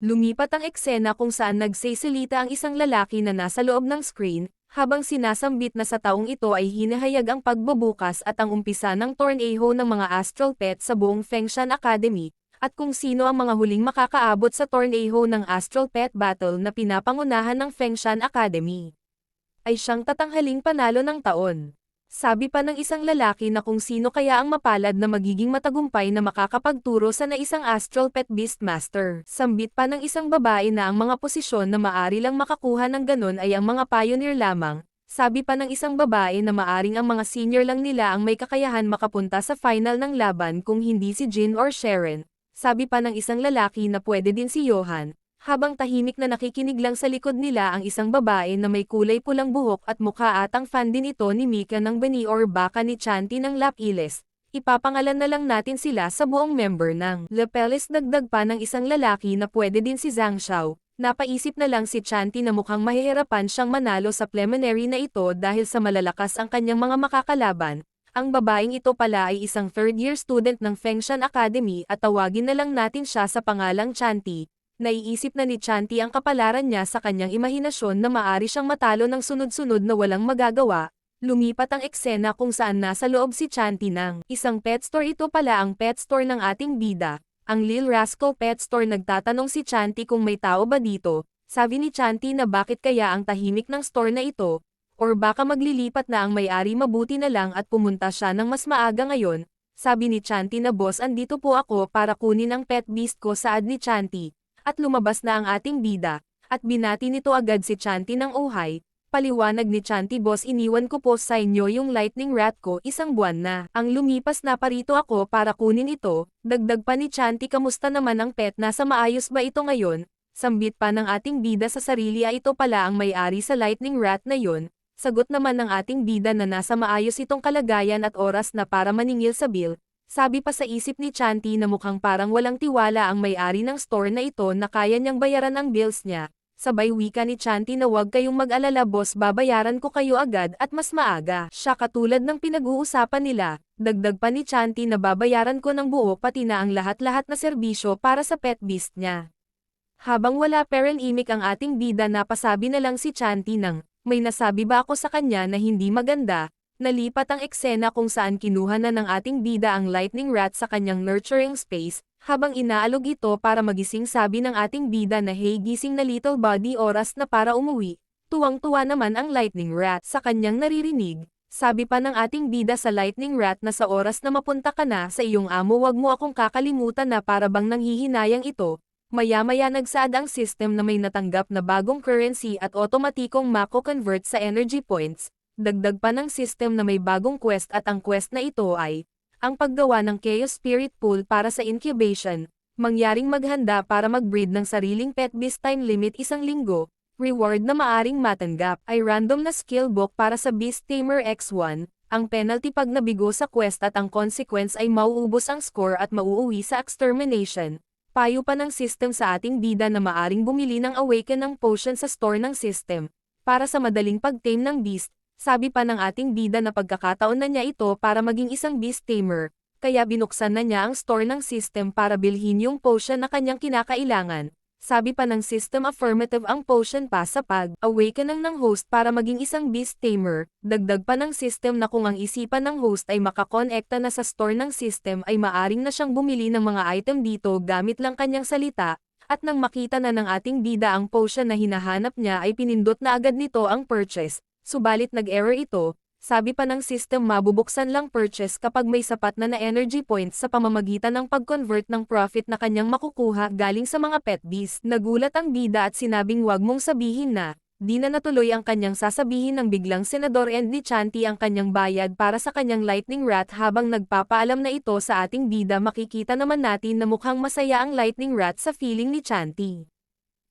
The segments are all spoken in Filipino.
Lumipat ang eksena kung saan nagsisilita ang isang lalaki na nasa loob ng screen, habang sinasambit na sa taong ito ay hinahayag ang pagbubukas at ang umpisa ng tornado ng mga astral pet sa buong Fengshan Academy, at kung sino ang mga huling makakaabot sa tornado ng astral pet battle na pinapangunahan ng Fengshan Academy. Ay siyang tatanghaling panalo ng taon. Sabi pa ng isang lalaki na kung sino kaya ang mapalad na magiging matagumpay na makakapagturo sa na isang astral pet beastmaster. Sambit pa ng isang babae na ang mga posisyon na maari lang makakuha ng ganon ay ang mga pioneer lamang. Sabi pa ng isang babae na maaring ang mga senior lang nila ang may kakayahan makapunta sa final ng laban kung hindi si Jin or Sharon. Sabi pa ng isang lalaki na pwede din si Johan, habang tahimik na nakikinig lang sa likod nila ang isang babae na may kulay pulang buhok at mukha at ang fan din ito ni Mika ng Bani or baka ni Chanti ng Lapiles. Ipapangalan na lang natin sila sa buong member ng Lapeles dagdag pa ng isang lalaki na pwede din si Zhang Xiao. Napaisip na lang si Chanti na mukhang mahihirapan siyang manalo sa preliminary na ito dahil sa malalakas ang kanyang mga makakalaban. Ang babaeng ito pala ay isang third-year student ng Fengshan Academy at tawagin na lang natin siya sa pangalang Chanti, naiisip na ni Chanti ang kapalaran niya sa kanyang imahinasyon na maari siyang matalo ng sunod-sunod na walang magagawa, lumipat ang eksena kung saan nasa loob si Chanti ng isang pet store. Ito pala ang pet store ng ating bida. Ang Lil Rascal Pet Store nagtatanong si Chanti kung may tao ba dito, sabi ni Chanti na bakit kaya ang tahimik ng store na ito, or baka maglilipat na ang may-ari mabuti na lang at pumunta siya ng mas maaga ngayon, sabi ni Chanti na boss andito po ako para kunin ang pet beast ko saad ni Chanti, at lumabas na ang ating bida, at binati nito agad si Chanti ng uhay, paliwanag ni Chanti boss iniwan ko po sa inyo yung lightning rat ko isang buwan na. Ang lumipas na parito ako para kunin ito, dagdag pa ni Chanti kamusta naman ang pet nasa maayos ba ito ngayon? Sambit pa ng ating bida sa sarili ay ito pala ang may-ari sa lightning rat na yon. Sagot naman ng ating bida na nasa maayos itong kalagayan at oras na para maningil sa bill, sabi pa sa isip ni Chanti na mukhang parang walang tiwala ang may-ari ng store na ito na kaya niyang bayaran ang bills niya. Sabay wika ni Chanti na huwag kayong mag-alala boss babayaran ko kayo agad at mas maaga. Siya katulad ng pinag-uusapan nila, dagdag pa ni Chanti na babayaran ko ng buo pati na ang lahat-lahat na serbisyo para sa pet beast niya. Habang wala peren imik ang ating bida napasabi na lang si Chanti ng, may nasabi ba ako sa kanya na hindi maganda, Nalipat ang eksena kung saan kinuha na ng ating bida ang lightning rat sa kanyang nurturing space, habang inaalog ito para magising sabi ng ating bida na hey gising na little body oras na para umuwi. Tuwang-tuwa naman ang lightning rat sa kanyang naririnig. Sabi pa ng ating bida sa lightning rat na sa oras na mapunta ka na sa iyong amo wag mo akong kakalimutan na para bang nanghihinayang ito. Maya-maya nagsaad ang system na may natanggap na bagong currency at otomatikong mako-convert sa energy points, dagdag pa ng system na may bagong quest at ang quest na ito ay, ang paggawa ng Chaos Spirit Pool para sa incubation, mangyaring maghanda para mag-breed ng sariling pet beast time limit isang linggo, reward na maaring matanggap ay random na skill book para sa Beast Tamer X1, ang penalty pag nabigo sa quest at ang consequence ay mauubos ang score at mauuwi sa extermination. Payo pa ng system sa ating bida na maaring bumili ng awaken ng potion sa store ng system, para sa madaling pag-tame ng beast, sabi pa ng ating bida na pagkakataon na niya ito para maging isang beast tamer, kaya binuksan na niya ang store ng system para bilhin yung potion na kanyang kinakailangan. Sabi pa ng system affirmative ang potion pa sa pag-awaken ng host para maging isang beast tamer, dagdag pa ng system na kung ang isipan ng host ay makakonekta na sa store ng system ay maaring na siyang bumili ng mga item dito gamit lang kanyang salita, at nang makita na ng ating bida ang potion na hinahanap niya ay pinindot na agad nito ang purchase, subalit nag-error ito, sabi pa ng system mabubuksan lang purchase kapag may sapat na na energy points sa pamamagitan ng pag-convert ng profit na kanyang makukuha galing sa mga pet beast. Nagulat ang bida at sinabing wag mong sabihin na, di na natuloy ang kanyang sasabihin ng biglang senador and ni Chanti ang kanyang bayad para sa kanyang lightning rat habang nagpapaalam na ito sa ating bida makikita naman natin na mukhang masaya ang lightning rat sa feeling ni Chanti.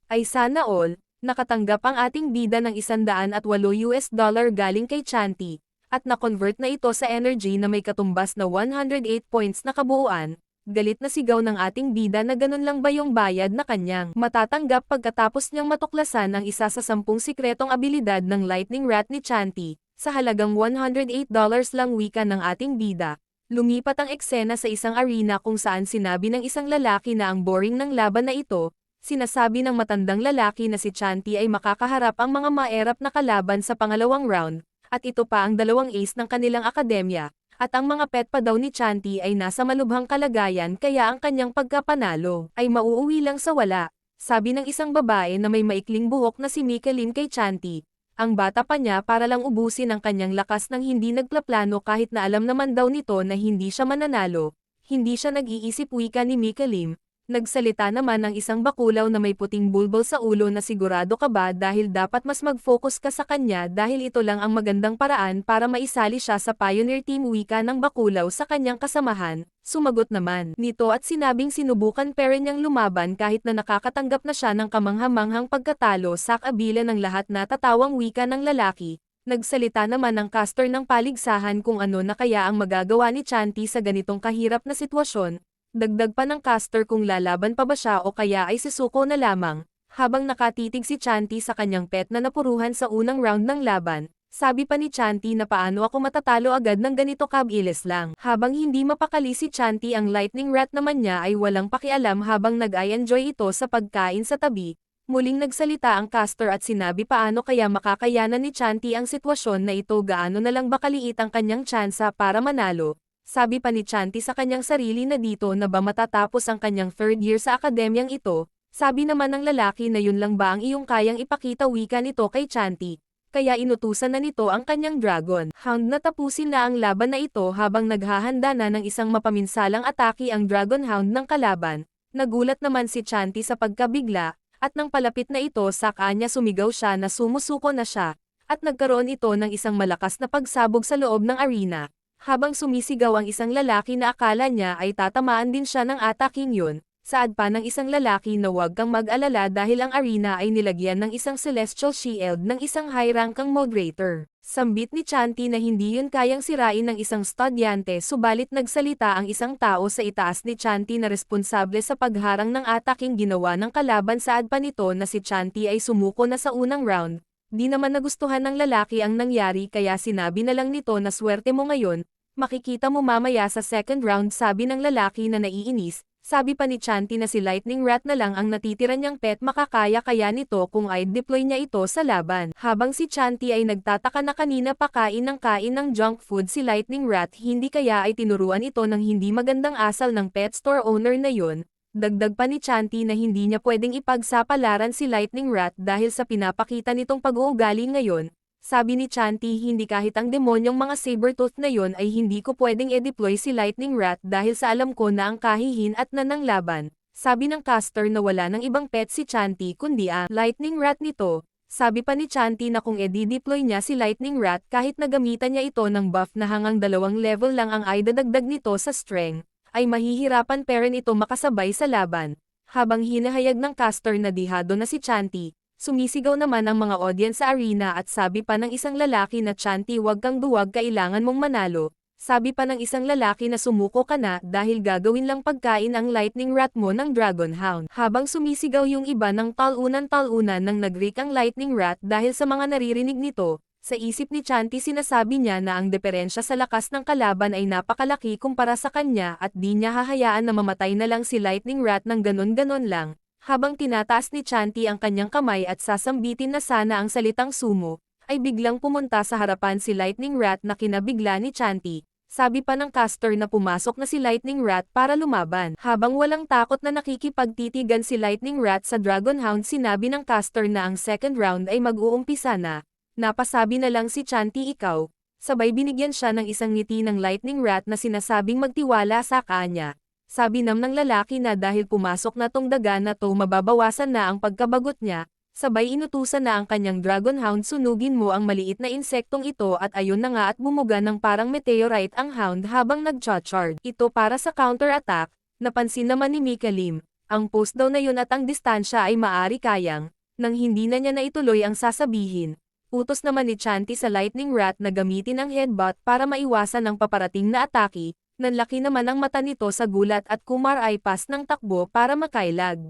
Ay sana all, nakatanggap ang ating bida ng 108 US dollar galing kay Chanti, at na-convert na ito sa energy na may katumbas na 108 points na kabuuan, galit na sigaw ng ating bida na ganun lang ba yung bayad na kanyang matatanggap pagkatapos niyang matuklasan ang isa sa sampung sikretong abilidad ng Lightning Rat ni Chanti, sa halagang 108 dollars lang wika ng ating bida. Lumipat ang eksena sa isang arena kung saan sinabi ng isang lalaki na ang boring ng laban na ito, sinasabi ng matandang lalaki na si Chanti ay makakaharap ang mga maerap na kalaban sa pangalawang round, at ito pa ang dalawang ace ng kanilang akademya, at ang mga pet pa daw ni Chanti ay nasa malubhang kalagayan kaya ang kanyang pagkapanalo ay mauuwi lang sa wala. Sabi ng isang babae na may maikling buhok na si Mika Lim kay Chanti. Ang bata pa niya para lang ubusin ang kanyang lakas ng hindi nagplaplano kahit na alam naman daw nito na hindi siya mananalo. Hindi siya nag-iisip wika ni Mika Lim, Nagsalita naman ang isang bakulaw na may puting bulbol sa ulo na sigurado ka ba dahil dapat mas mag-focus ka sa kanya dahil ito lang ang magandang paraan para maisali siya sa Pioneer Team Wika ng bakulaw sa kanyang kasamahan, sumagot naman nito at sinabing sinubukan rin niyang lumaban kahit na nakakatanggap na siya ng kamanghamanghang pagkatalo sa kabila ng lahat na tatawang wika ng lalaki. Nagsalita naman ang caster ng paligsahan kung ano na kaya ang magagawa ni Chanti sa ganitong kahirap na sitwasyon, Dagdag pa ng caster kung lalaban pa ba siya o kaya ay sisuko na lamang, habang nakatitig si Chanti sa kanyang pet na napuruhan sa unang round ng laban. Sabi pa ni Chanti na paano ako matatalo agad ng ganito kabilis lang. Habang hindi mapakali si Chanti ang lightning rat naman niya ay walang pakialam habang nag-i-enjoy ito sa pagkain sa tabi. Muling nagsalita ang caster at sinabi paano kaya makakayanan ni Chanti ang sitwasyon na ito gaano na lang bakaliit ang kanyang tsansa para manalo sabi pa ni Chanti sa kanyang sarili na dito na ba matatapos ang kanyang third year sa akademyang ito, sabi naman ng lalaki na yun lang ba ang iyong kayang ipakita wika nito kay Chanti. Kaya inutusan na nito ang kanyang dragon. Hound na tapusin na ang laban na ito habang naghahanda na ng isang mapaminsalang atake ang dragon hound ng kalaban. Nagulat naman si Chanti sa pagkabigla, at nang palapit na ito sa kanya sumigaw siya na sumusuko na siya, at nagkaroon ito ng isang malakas na pagsabog sa loob ng arena habang sumisigaw ang isang lalaki na akala niya ay tatamaan din siya ng ataking yun, saad pa ng isang lalaki na huwag kang mag-alala dahil ang arena ay nilagyan ng isang celestial shield ng isang high-rankang moderator. Sambit ni Chanti na hindi yun kayang sirain ng isang studyante subalit nagsalita ang isang tao sa itaas ni Chanti na responsable sa pagharang ng ataking ginawa ng kalaban saad pa nito na si Chanti ay sumuko na sa unang round, Di naman nagustuhan ng lalaki ang nangyari kaya sinabi na lang nito na swerte mo ngayon, makikita mo mamaya sa second round sabi ng lalaki na naiinis, sabi pa ni Chanti na si Lightning Rat na lang ang natitira niyang pet makakaya kaya nito kung ay deploy niya ito sa laban. Habang si Chanti ay nagtataka na kanina pa kain ng kain ng junk food si Lightning Rat hindi kaya ay tinuruan ito ng hindi magandang asal ng pet store owner na yon, Dagdag pa ni Chanti na hindi niya pwedeng ipagsapalaran si Lightning Rat dahil sa pinapakita nitong pag-uugali ngayon. Sabi ni Chanti hindi kahit ang demonyong mga sabertooth na yon ay hindi ko pwedeng e-deploy si Lightning Rat dahil sa alam ko na ang kahihin at nanang laban. Sabi ng caster na wala ng ibang pet si Chanti kundi ang Lightning Rat nito. Sabi pa ni Chanti na kung edi-deploy niya si Lightning Rat kahit nagamitan niya ito ng buff na hangang dalawang level lang ang ay dadagdag nito sa strength, ay mahihirapan pa rin ito makasabay sa laban. Habang hinahayag ng caster na dihado na si Chanti, sumisigaw naman ang mga audience sa arena at sabi pa ng isang lalaki na Chanti wag kang duwag kailangan mong manalo. Sabi pa ng isang lalaki na sumuko ka na dahil gagawin lang pagkain ang lightning rat mo ng dragon hound. Habang sumisigaw yung iba ng talunan-talunan nang nagrik ang lightning rat dahil sa mga naririnig nito, sa isip ni Chanti sinasabi niya na ang diferensya sa lakas ng kalaban ay napakalaki kumpara sa kanya at di niya hahayaan na mamatay na lang si Lightning Rat ng ganon-ganon lang, habang tinataas ni Chanti ang kanyang kamay at sasambitin na sana ang salitang sumo, ay biglang pumunta sa harapan si Lightning Rat na kinabigla ni Chanti. Sabi pa ng caster na pumasok na si Lightning Rat para lumaban. Habang walang takot na nakikipagtitigan si Lightning Rat sa Dragon Hound sinabi ng caster na ang second round ay mag-uumpisa na, Napasabi na lang si Chanti ikaw, sabay binigyan siya ng isang ngiti ng lightning rat na sinasabing magtiwala sa kanya. Sabi nam ng lalaki na dahil pumasok na tong daga na to mababawasan na ang pagkabagot niya, sabay inutusan na ang kanyang dragon hound sunugin mo ang maliit na insektong ito at ayun na nga at bumuga ng parang meteorite ang hound habang nag-charge. Ito para sa counter-attack, napansin naman ni Mika Lim, ang post daw na yun at ang distansya ay maari kayang, nang hindi na niya naituloy ang sasabihin, Utos naman ni Chanti sa Lightning Rat na gamitin ang headbutt para maiwasan ang paparating na atake, nanlaki naman ang mata nito sa gulat at kumar ay pas ng takbo para makailag.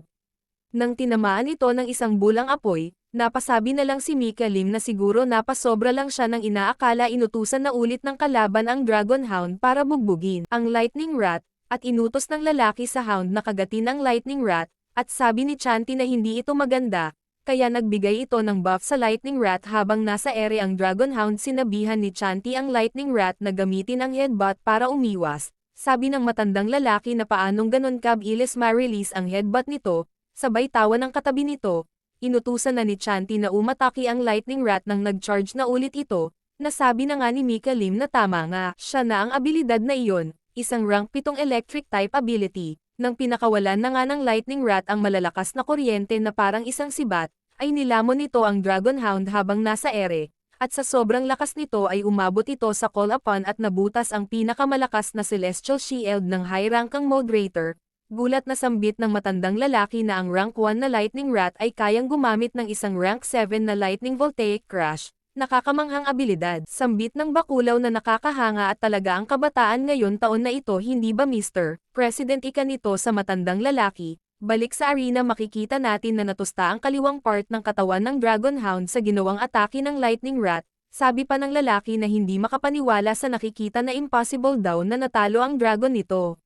Nang tinamaan ito ng isang bulang apoy, napasabi na lang si Mika Lim na siguro napasobra lang siya ng inaakala inutusan na ulit ng kalaban ang Dragon Hound para bugbugin ang Lightning Rat, at inutos ng lalaki sa Hound na kagatin ang Lightning Rat, At sabi ni Chanti na hindi ito maganda, kaya nagbigay ito ng buff sa Lightning Rat habang nasa ere ang Dragon Hound sinabihan ni Chanti ang Lightning Rat na gamitin ang headbutt para umiwas. Sabi ng matandang lalaki na paanong ganon kabilis ma-release ang headbutt nito, sabay tawa ng katabi nito, inutusan na ni Chanti na umatake ang Lightning Rat nang nag-charge na ulit ito, nasabi na nga ni Mika Lim na tama nga, siya na ang abilidad na iyon, isang rank 7 electric type ability, nang pinakawalan na nga ng Lightning Rat ang malalakas na kuryente na parang isang sibat, ay nilamon nito ang Dragon Hound habang nasa ere, at sa sobrang lakas nito ay umabot ito sa call upon at nabutas ang pinakamalakas na Celestial Shield ng high-rankang moderator, Gulat na sambit ng matandang lalaki na ang rank 1 na Lightning Rat ay kayang gumamit ng isang rank 7 na Lightning Voltaic Crash, nakakamanghang abilidad. Sambit ng bakulaw na nakakahanga at talaga ang kabataan ngayon taon na ito hindi ba Mr. President ika nito sa matandang lalaki. Balik sa arena makikita natin na natusta ang kaliwang part ng katawan ng Dragon Hound sa ginawang atake ng Lightning Rat, sabi pa ng lalaki na hindi makapaniwala sa nakikita na impossible daw na natalo ang dragon nito.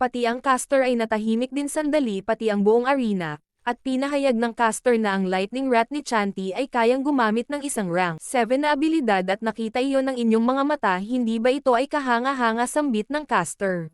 Pati ang caster ay natahimik din sandali pati ang buong arena, at pinahayag ng caster na ang Lightning Rat ni Chanti ay kayang gumamit ng isang rank 7 na abilidad at nakita iyon ng inyong mga mata hindi ba ito ay kahanga-hanga sambit ng caster.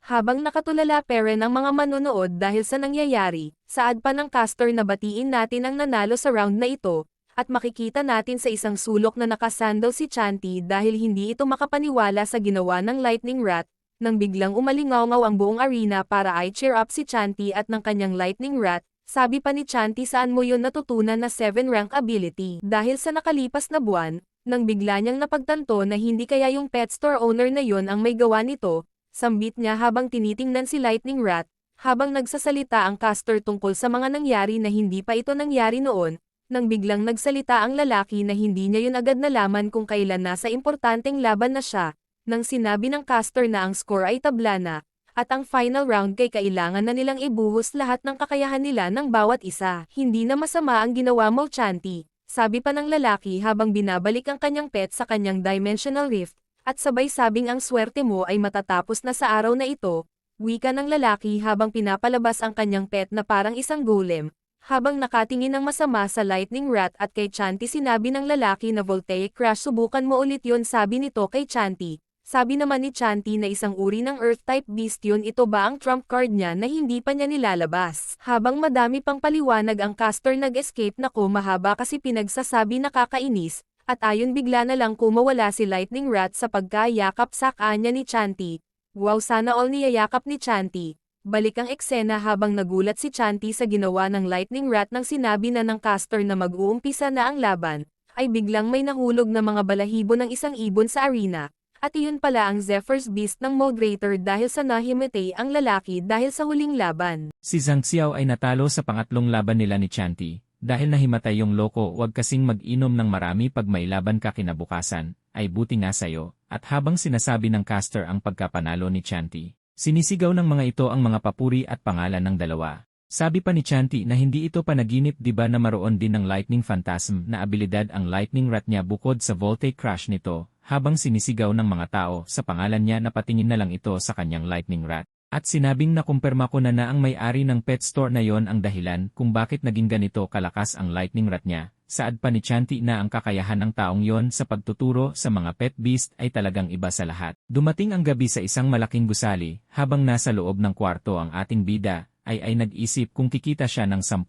Habang nakatulala pere ng mga manonood dahil sa nangyayari, saad pa ng caster na batiin natin ang nanalo sa round na ito, at makikita natin sa isang sulok na nakasandal si Chanti dahil hindi ito makapaniwala sa ginawa ng Lightning Rat, nang biglang umalingaw ang buong arena para i-cheer up si Chanti at ng kanyang Lightning Rat, sabi pa ni Chanti saan mo yun natutunan na 7 rank ability. Dahil sa nakalipas na buwan, nang bigla niyang napagtanto na hindi kaya yung pet store owner na yon ang may gawa nito, sambit niya habang tinitingnan si Lightning Rat, habang nagsasalita ang caster tungkol sa mga nangyari na hindi pa ito nangyari noon, nang biglang nagsalita ang lalaki na hindi niya yun agad nalaman kung kailan nasa importanteng laban na siya, nang sinabi ng caster na ang score ay tabla na, at ang final round kay kailangan na nilang ibuhos lahat ng kakayahan nila ng bawat isa. Hindi na masama ang ginawa mo Chanti, sabi pa ng lalaki habang binabalik ang kanyang pet sa kanyang dimensional rift, at sabay sabing ang swerte mo ay matatapos na sa araw na ito, wika ng lalaki habang pinapalabas ang kanyang pet na parang isang golem, habang nakatingin ng masama sa lightning rat at kay Chanti sinabi ng lalaki na voltaic crash subukan mo ulit yon sabi nito kay Chanti, sabi naman ni Chanti na isang uri ng Earth-type beast yun ito ba ang trump card niya na hindi pa niya nilalabas. Habang madami pang paliwanag ang caster nag-escape na ko mahaba kasi pinagsasabi nakakainis, at ayon bigla na lang kumawala si Lightning Rat sa pagkayakap sa kanya ni Chanti. Wow sana all niyayakap ni Chanti. Balik ang eksena habang nagulat si Chanti sa ginawa ng Lightning Rat nang sinabi na ng caster na mag-uumpisa na ang laban, ay biglang may nahulog na mga balahibo ng isang ibon sa arena, at iyon pala ang Zephyr's Beast ng moderator dahil sa nahimatay ang lalaki dahil sa huling laban. Si Zhang Xiao ay natalo sa pangatlong laban nila ni Chanti. Dahil nahimatay yung loko wag kasing mag-inom ng marami pag may laban ka kinabukasan, ay buti nga sayo, at habang sinasabi ng caster ang pagkapanalo ni Chanti, sinisigaw ng mga ito ang mga papuri at pangalan ng dalawa. Sabi pa ni Chanti na hindi ito panaginip di ba na maroon din ng Lightning Phantasm na abilidad ang Lightning Rat niya bukod sa Voltaic Crash nito, habang sinisigaw ng mga tao sa pangalan niya na patingin na lang ito sa kanyang lightning rat. At sinabing na kumpirma ko na na ang may-ari ng pet store na yon ang dahilan kung bakit naging ganito kalakas ang lightning rat niya. Saad pa ni Chanti na ang kakayahan ng taong yon sa pagtuturo sa mga pet beast ay talagang iba sa lahat. Dumating ang gabi sa isang malaking gusali, habang nasa loob ng kwarto ang ating bida, ay ay nag-isip kung kikita siya ng 10,000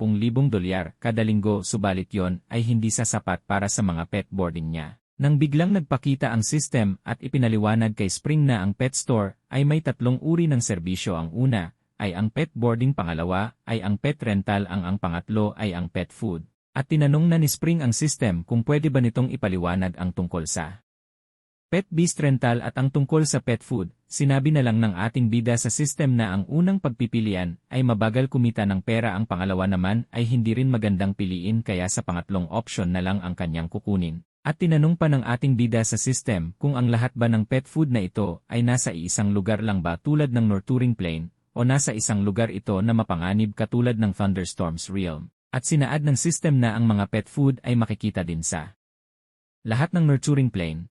dolyar kada linggo subalit yon ay hindi sasapat para sa mga pet boarding niya. Nang biglang nagpakita ang system at ipinaliwanag kay Spring na ang pet store ay may tatlong uri ng serbisyo ang una, ay ang pet boarding pangalawa, ay ang pet rental ang ang pangatlo ay ang pet food. At tinanong na ni Spring ang system kung pwede ba nitong ipaliwanag ang tungkol sa pet beast rental at ang tungkol sa pet food. Sinabi na lang ng ating bida sa system na ang unang pagpipilian ay mabagal kumita ng pera ang pangalawa naman ay hindi rin magandang piliin kaya sa pangatlong option na lang ang kanyang kukunin. At tinanong pa ng ating bida sa system kung ang lahat ba ng pet food na ito ay nasa isang lugar lang ba tulad ng Norturing Plain, o nasa isang lugar ito na mapanganib katulad ng Thunderstorms Realm. At sinaad ng system na ang mga pet food ay makikita din sa lahat ng Nurturing Plain.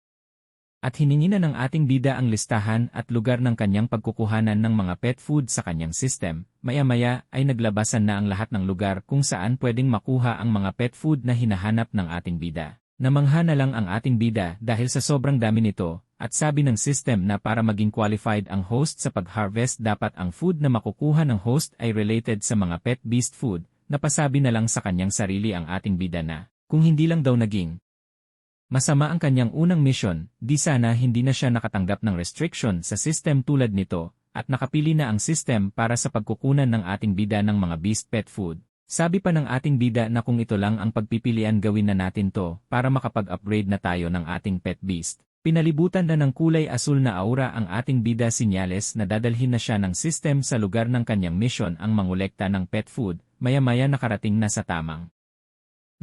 At hiningi na ng ating bida ang listahan at lugar ng kanyang pagkukuhanan ng mga pet food sa kanyang system. Maya-maya ay naglabasan na ang lahat ng lugar kung saan pwedeng makuha ang mga pet food na hinahanap ng ating bida. Namangha na lang ang ating bida dahil sa sobrang dami nito, at sabi ng system na para maging qualified ang host sa pag-harvest dapat ang food na makukuha ng host ay related sa mga pet beast food, napasabi na lang sa kanyang sarili ang ating bida na, kung hindi lang daw naging Masama ang kanyang unang mission, di sana hindi na siya nakatanggap ng restriction sa system tulad nito, at nakapili na ang system para sa pagkukunan ng ating bida ng mga beast pet food. Sabi pa ng ating bida na kung ito lang ang pagpipilian gawin na natin to para makapag-upgrade na tayo ng ating pet beast. Pinalibutan na ng kulay asul na aura ang ating bida sinyales na dadalhin na siya ng system sa lugar ng kanyang mission ang mangolekta ng pet food, maya-maya nakarating na sa tamang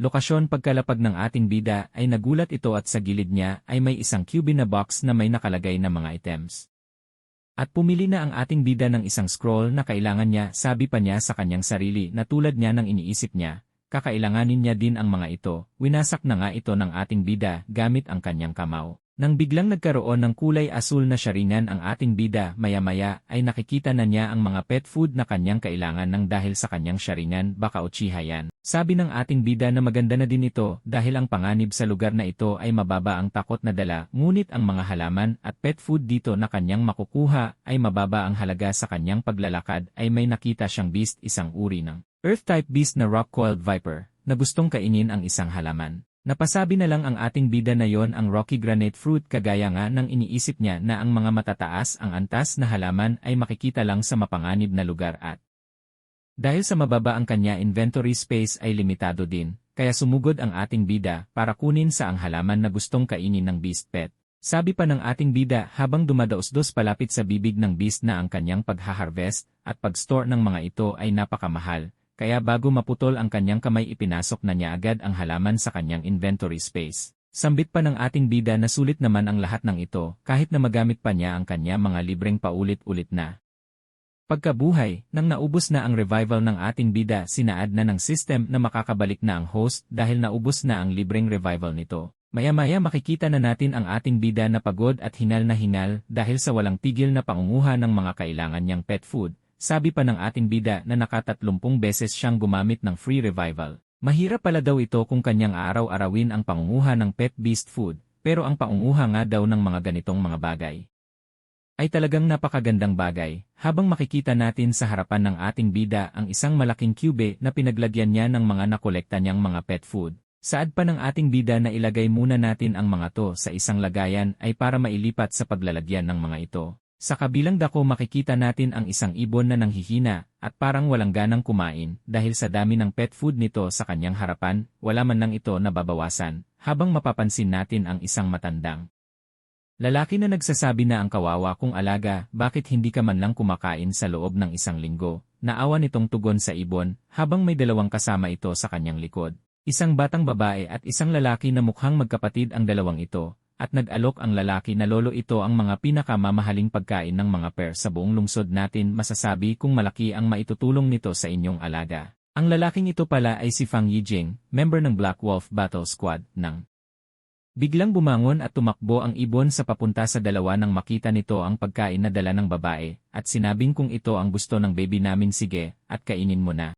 Lokasyon pagkalapag ng ating bida ay nagulat ito at sa gilid niya ay may isang cube na box na may nakalagay na mga items. At pumili na ang ating bida ng isang scroll na kailangan niya sabi pa niya sa kanyang sarili na tulad niya ng iniisip niya, kakailanganin niya din ang mga ito, winasak na nga ito ng ating bida gamit ang kanyang kamao. Nang biglang nagkaroon ng kulay asul na sharingan ang ating bida maya-maya ay nakikita na niya ang mga pet food na kanyang kailangan ng dahil sa kanyang sharingan baka uchiha yan. Sabi ng ating bida na maganda na din ito dahil ang panganib sa lugar na ito ay mababa ang takot na dala ngunit ang mga halaman at pet food dito na kanyang makukuha ay mababa ang halaga sa kanyang paglalakad ay may nakita siyang beast isang uri ng Earth-type beast na rock-coiled viper na gustong kainin ang isang halaman. Napasabi na lang ang ating bida na yon ang rocky granite fruit kagaya nga ng iniisip niya na ang mga matataas ang antas na halaman ay makikita lang sa mapanganib na lugar at dahil sa mababa ang kanya inventory space ay limitado din, kaya sumugod ang ating bida para kunin sa ang halaman na gustong kainin ng beast pet. Sabi pa ng ating bida habang dumadaos-dos palapit sa bibig ng beast na ang kanyang paghaharvest at pag-store ng mga ito ay napakamahal, kaya bago maputol ang kanyang kamay ipinasok na niya agad ang halaman sa kanyang inventory space. Sambit pa ng ating bida na sulit naman ang lahat ng ito kahit na magamit pa niya ang kanya mga libreng paulit-ulit na. Pagkabuhay, nang naubos na ang revival ng ating bida sinaad na ng system na makakabalik na ang host dahil naubos na ang libreng revival nito. Maya-maya makikita na natin ang ating bida na pagod at hinal na hinal dahil sa walang tigil na pangunguha ng mga kailangan niyang pet food, sabi pa ng ating bida na nakatatlumpung beses siyang gumamit ng free revival. Mahirap pala daw ito kung kanyang aaraw-arawin ang pangunguha ng pet beast food, pero ang pangunguha nga daw ng mga ganitong mga bagay. Ay talagang napakagandang bagay, habang makikita natin sa harapan ng ating bida ang isang malaking cube na pinaglagyan niya ng mga nakolekta niyang mga pet food. Saad pa ng ating bida na ilagay muna natin ang mga to sa isang lagayan ay para mailipat sa paglalagyan ng mga ito. Sa kabilang dako makikita natin ang isang ibon na nanghihina at parang walang ganang kumain dahil sa dami ng pet food nito sa kanyang harapan, wala man lang ito nababawasan, habang mapapansin natin ang isang matandang. Lalaki na nagsasabi na ang kawawa kung alaga, bakit hindi ka man lang kumakain sa loob ng isang linggo, naawa nitong tugon sa ibon, habang may dalawang kasama ito sa kanyang likod. Isang batang babae at isang lalaki na mukhang magkapatid ang dalawang ito, at nag-alok ang lalaki na lolo ito ang mga pinakamamahaling pagkain ng mga per sa buong lungsod natin masasabi kung malaki ang maitutulong nito sa inyong alaga. Ang lalaking ito pala ay si Fang Yijing, member ng Black Wolf Battle Squad ng Biglang bumangon at tumakbo ang ibon sa papunta sa dalawa nang makita nito ang pagkain na dala ng babae, at sinabing kung ito ang gusto ng baby namin sige, at kainin mo na.